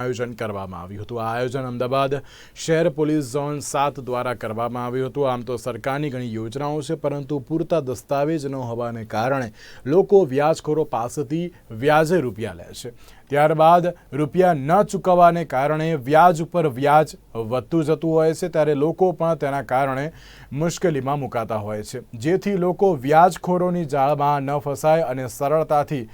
આયોજન કરવામાં આવ્યું હતું. આ આયોજન અમદાવાદ શહેર પોલીસ ઝોન સાત દ્વારા કરવામાં આવ્યું હતું. આમ તો સરકારની ઘણી યોજનાઓ છે, પરંતુ પૂરતા દસ્તાવેજ ન હોવાને કારણે લોકો વ્યાજખોરો પાસેથી વ્યાજે રૂપિયા લે છે. ત્યારબાદ રૂપિયા ન ચૂકવવાને કારણે વ્યાજ ઉપર વ્યાજ વધતું જતું હોય છે, ત્યારે લોકો પણ તેના કારણે મુશ્કેલીમાં મુકાતા હોય છે. જેથી લોકો વ્યાજખોરોની જાળમાં ન ફસાય અને સરળતાથી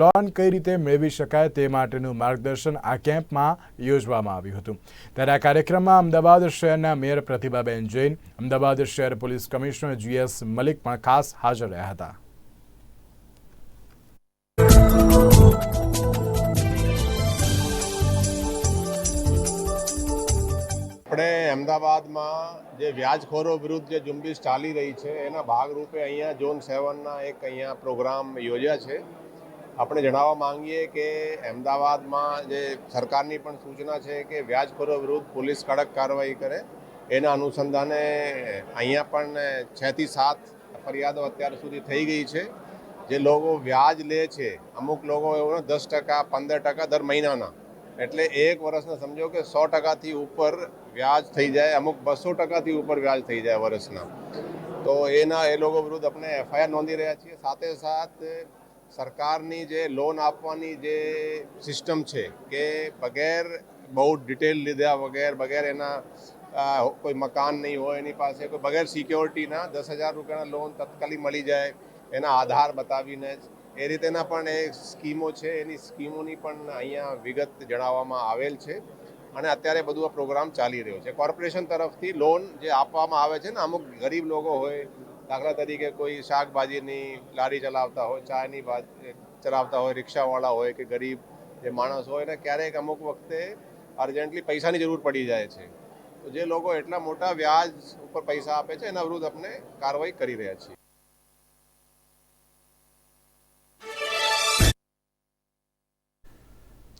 લોન કઈ રીતે મેળવી શકાય તે માટેનું માર્ગદર્શન આ કેમ્પમાં યોજવામાં આવ્યું હતું. ત્યારે આ કાર્યક્રમમાં અમદાવાદ શહેરના મેયર પ્રતિભાબેન જૈન, અમદાવાદ શહેર પોલીસ કમિશનર જીએસ મલિક પણ ખાસ હાજર રહ્યા હતા. અમદાવાદમાં જે વ્યાજખોરો વિરુદ્ધ જે ઝુંબેશ ચાલી રહી છે, એના ભાગરૂપે અહીંયા ઝોન સેવનના એક અહીંયા પ્રોગ્રામ યોજ્યા છે. આપણે જણાવવા માંગીએ કે અમદાવાદમાં જે સરકારની પણ સૂચના છે કે વ્યાજખોરો વિરુદ્ધ પોલીસ કડક કાર્યવાહી કરે, એના અનુસંધાને અહીંયા પણ છથી સાત ફરિયાદો અત્યાર સુધી થઈ ગઈ છે. જે લોકો વ્યાજ લે છે, અમુક લોકો એવું દસ ટકા, પંદર ટકા દર મહિનાના. એટલે એક વર્ષના સમજો કે સો ટકાથી ઉપર વ્યાજ થઈ જાય, અમુક બસો ટકાથી ઉપર વ્યાજ થઈ જાય વર્ષના. તો એના, એ લોકો વિરુદ્ધ આપણે એફઆઈઆર નોંધી રહ્યા છીએ. સાથે સાથ સરકારની જે લોન આપવાની જે સિસ્ટમ છે કે બગેર બહુ ડિટેલ લીધા વગેર, બગેર એના કોઈ મકાન નહીં હોય, એની પાસે કોઈ, બગેર સિક્યોરિટીના દસ હજાર રૂપિયાના લોન તત્કાલી મળી જાય, એના આધાર બતાવીને જ એ રીતેના પણ એ સ્કીમો છે. એની સ્કીમોની પણ અહીંયા વિગત જણાવવામાં આવેલ છે અને અત્યારે બધું આ પ્રોગ્રામ ચાલી રહ્યો છે. કોર્પોરેશન તરફથી લોન જે આપવામાં આવે છે ને, અમુક ગરીબ લોકો હોય, દાખલા તરીકે કોઈ શાકભાજીની લારી ચલાવતા હોય, ચાની ચલાવતા હોય, રિક્ષાવાળા હોય કે ગરીબ જે માણસ હોય ને, ક્યારેક અમુક વખતે અર્જન્ટલી પૈસાની જરૂર પડી જાય છે. તો જે લોકો એટલા મોટા વ્યાજ ઉપર પૈસા આપે છે, એના વિરુદ્ધ આપણે કાર્યવાહી કરી રહ્યા છીએ.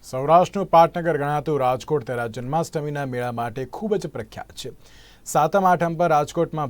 સૌરાષ્ટ્રનું પાટનગર ગણાતું રાજકોટ તેના જન્માષ્ટમીના મેળા માટે ખૂબ જ પ્રખ્યાત છે. સાતમ આઠમ પર રાજકોટમાં